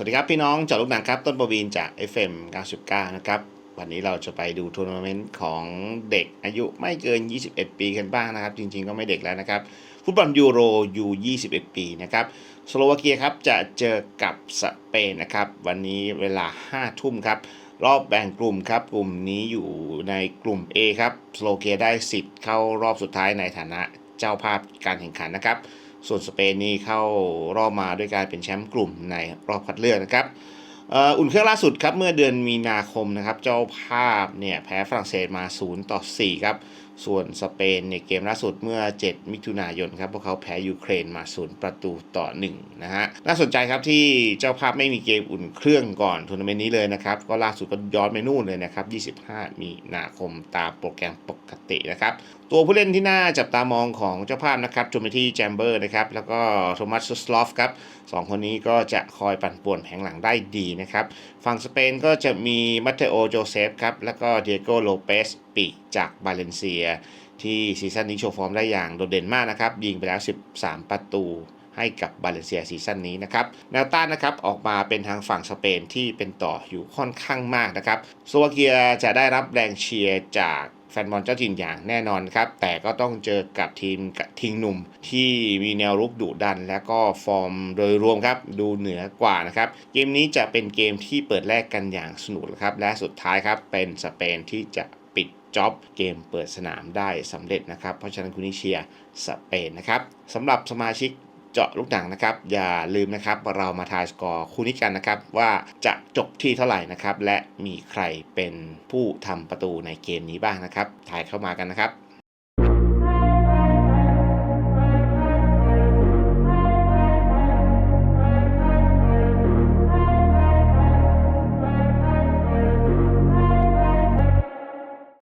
สวัสดีครับพี่น้องจอดลูกหนังครับ ต้นประวีนจาก FM 99 นะครับ วันนี้เราจะไปดูทัวร์นาเมนต์ของเด็กอายุไม่เกิน 21 ปีกันบ้างนะครับ จริงๆก็ไม่เด็กแล้วนะครับ ฟุตบอลยูโรยู21 ปีนะครับ สโลวาเกียครับจะเจอกับสเปนนะครับ วันนี้เวลา 5 ทุ่มครับ รอบแบ่งกลุ่มครับ กลุ่มนี้อยู่ในกลุ่ม A ครับ สโลวาเกียได้สิทธิ์เข้ารอบสุดท้ายในฐานะเจ้าภาพการแข่งขันนะครับ ส่วนสเปนนี่เข้ารอบมาด้วยการเป็นแชมป์กลุ่มในรอบคัดเลือกนะครับ อุ่นเครื่องล่าสุดครับเมื่อเดือนมีนาคมนะครับ เจ้าภาพเนี่ยแพ้ฝรั่งเศสมา 0 ต่อ 4 ครับ ส่วนสเปนในยเกมล่าสุดเมื่อ 7 มิถุนายนครับ พวกเขาแพ้ยูเครนมา 0 ประตูต่อ 1 นะฮะ น่าสนใจครับที่เจ้าภาพไม่มีเกมอุ่นเครื่องก่อนทัวร์นาเมนต์นี้เลยนะครับ ก็ล่าสุดก็ย้อนไปนู่นเลยนะครับ 25 มีนาคมตามโปรแกรมปกตินะครับ ตัวผู้เล่นที่น่าจับตามองของเจ้าภาพนะครับโจมิที่แจมเบอร์นะครับ แล้วก็โทมัสสลอฟครับสองคนนี้ก็จะคอยปั่นป่วนแผงหลังได้ดีนะครับ ฝั่งสเปนก็จะมีมัตเตโอโจเซฟครับ แล้วก็เดียโกโลเปสปีจากบาเลนเซีย ที่ซีซั่นนี้โชว์ฟอร์มได้อย่างโดดเด่นมากนะครับ ยิงไปแล้ว 13 ประตูให้กับบาเลนเซียซีซั่นนี้นะครับแนวต้านนะครับออกมาเป็นทางฝั่งสเปนที่เป็นต่ออยู่ค่อนข้างมากนะครับโลวาเกียจะได้รับแรงเชียร์จาก แฟนบอลเจ้าถิ่นอย่างแน่นอนครับ แต่ก็ต้องเจอกับทีมทิงหนุ่มที่มีแนวรุกดุดัน และก็ฟอร์มโดยรวมครับ ดูเหนือกว่านะครับ เกมนี้จะเป็นเกมที่เปิดแรกกันอย่างสนุกครับ และสุดท้ายครับเป็นสเปนที่จะปิดจ็อบเกมเปิดสนามได้สำเร็จนะครับ เพราะฉะนั้นคุณนิเชียสเปนนะครับสำหรับสมาชิก เจาะลูกหนังนะครับ อย่าลืมนะครับเรามาทายสกอร์คู่นี้กันนะครับ ว่าจะจบที่เท่าไหร่นะครับ และมีใครเป็นผู้ทำประตูในเกมนี้บ้างนะครับ ทายเข้ามากันนะครับ